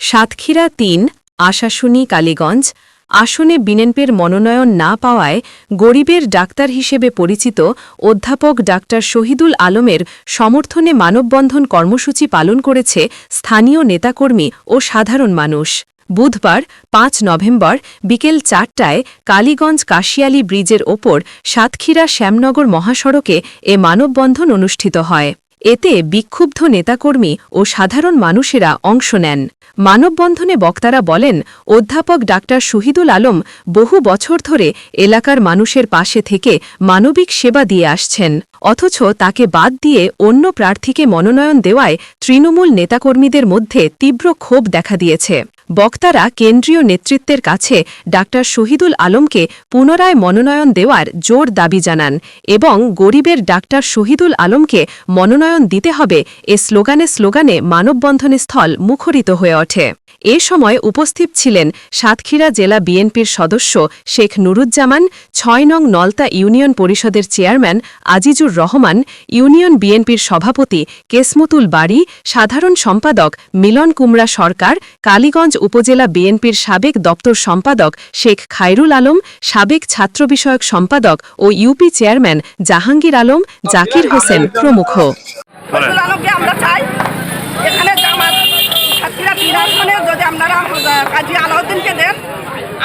সাতক্ষীরা তিন, আশাশুনি, কালীগঞ্জ। আসনে বিএনপির মনোনয়ন না পাওয়ায় গরিবের ডাক্তার হিসেবে পরিচিত অধ্যাপক ডাক্তার শহীদুল আলমের সমর্থনে মানববন্ধন কর্মসূচি পালন করেছে স্থানীয় নেতাকর্মী ও সাধারণ মানুষ। বুধবার, পাঁচ নভেম্বর, বিকেল চারটায় কালীগঞ্জ কাশিয়ালী ব্রিজের ওপর সাতক্ষীরা শ্যামনগর মহাসড়কে এ মানববন্ধন অনুষ্ঠিত হয়। এতে বিক্ষুব্ধ নেতাকর্মী ও সাধারণ মানুষেরা অংশ নেন। মানববন্ধনে বক্তারা বলেন, অধ্যাপক ডাক্তার শহীদুল আলম বহু বছর ধরে এলাকার মানুষের পাশে থেকে মানবিক সেবা দিয়ে আসছেন, অথচ তাকে বাদ দিয়ে অন্য প্রার্থীকে মনোনয়ন দেওয়ায় তৃণমূল নেতাকর্মীদের মধ্যে তীব্র ক্ষোভ দেখা দিয়েছে। বক্তারা কেন্দ্রীয় নেতৃত্বের কাছে ডাক্তার শহীদুল আলমকে পুনরায় মনোনয়ন দেওয়ার জোর দাবি জানান এবং গরিবের ডাক্তার শহীদুল আলমকে মনোনয়ন দিতে হবে এ স্লোগানে স্লোগানে মানববন্ধনস্থল মুখরিত হয়ে ওঠে। এ সময় উপস্থিত ছিলেন সাতক্ষীরা জেলা বিএনপির সদস্য শেখ নুরুজ্জামান ছয় নং নলতা ইউনিয়ন পরিষদের চেয়ারম্যান আজিজুর রহমান ইউনিয়ন বিএনপির সভাপতি কেসমতুল বাড়ি সাধারণ সম্পাদক মিলন কুমড়া সরকার কালীগঞ্জ উপজেলা বিএনপির সাবেক দপ্তর সম্পাদক শেখ খায়রুল আলম সাবেক ছাত্র বিষয়ক সম্পাদক ও ইউপি চেয়ারম্যান জাহাঙ্গীর আলম জাকির হোসেন প্রমুখ ফজলুল আলমকে আমরা চাই এখানে জামাত সাতক্ষীরা তিন আসনে যদি আপনারা আহ, কাজী আলাউদ্দিনকে দেন।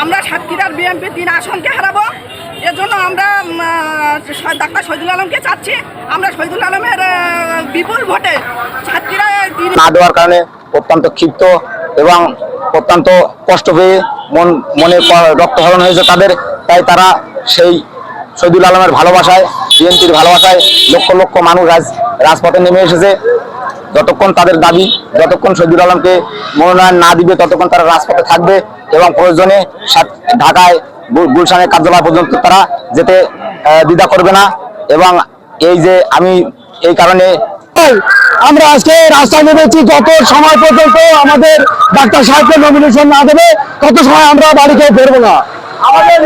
আমরা সাতক্ষীরার বিএনপি তিন আসনকে হারাবো। এজন্য আমরা ডাক্তার শহীদুল আলমকে চাচ্ছি। আমরা শহীদুল আলমের বিপুল ভোটে সাতক্ষীরায় তিন না দেওয়ার কারণে অত্যন্ত ক্ষিপ্ত এবং অত্যন্ত কষ্ট পেয়ে মন মনে রক্তহরণ হয়েছে তাদের। তাই তারা সেই শহীদুল আলমের ভালোবাসায় বিএনপির ভালোবাসায় লক্ষ লক্ষ মানুষ আজ রাজপথে নেমে এসেছে। যতক্ষণ তাদের দাবি, যতক্ষণ শহীদুল আলমকে মনোনয়ন না দিবে, ততক্ষণ তারা রাজপথে থাকবে এবং প্রয়োজনে ঢাকায় গুলশানের কার্যালয় পর্যন্ত তারা যেতে দ্বিধা করবে না এবং এই যে আমি এই কারণে আমরা আজকে রাস্তায় নেমেছি যত সময় পর্যন্ত আমাদের ডাক্তার সাহেবকে নমিনেশন না দেবে তত সময় আমরা বাড়িতে ফেরবো না? আমাদের